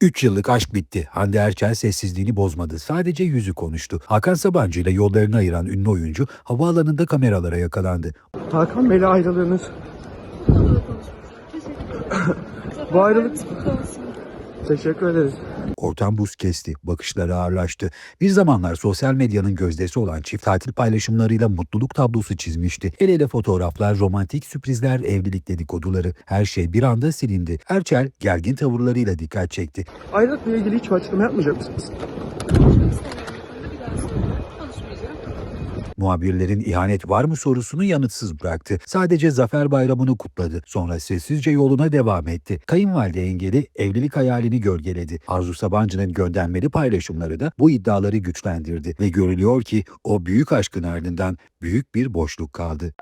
3 yıllık aşk bitti. Hande Erçel sessizliğini bozmadı. Sadece yüzü konuştu. Hakan Sabancı ile yollarını ayıran ünlü oyuncu havaalanında kameralara yakalandı. Hakan Bey'le ayrılığınız. Bu ayrılık... Teşekkür ederiz. Ortam buz kesti, bakışları ağırlaştı. Bir zamanlar sosyal medyanın gözdesi olan çift tatil paylaşımlarıyla mutluluk tablosu çizmişti. El ele fotoğraflar, romantik sürprizler, evlilik dedikoduları her şey bir anda silindi. Erçel gergin tavırlarıyla dikkat çekti. Ayrılıkla ilgili hiç açıklama yapmayacak mısınız? Muhabirlerin ihanet var mı sorusunu yanıtsız bıraktı. Sadece Zafer Bayramı'nı kutladı. Sonra sessizce yoluna devam etti. Kayınvalide engeli evlilik hayalini gölgeledi. Arzu Sabancı'nın göndermeli paylaşımları da bu iddiaları güçlendirdi. Ve görülüyor ki o büyük aşkın ardından büyük bir boşluk kaldı.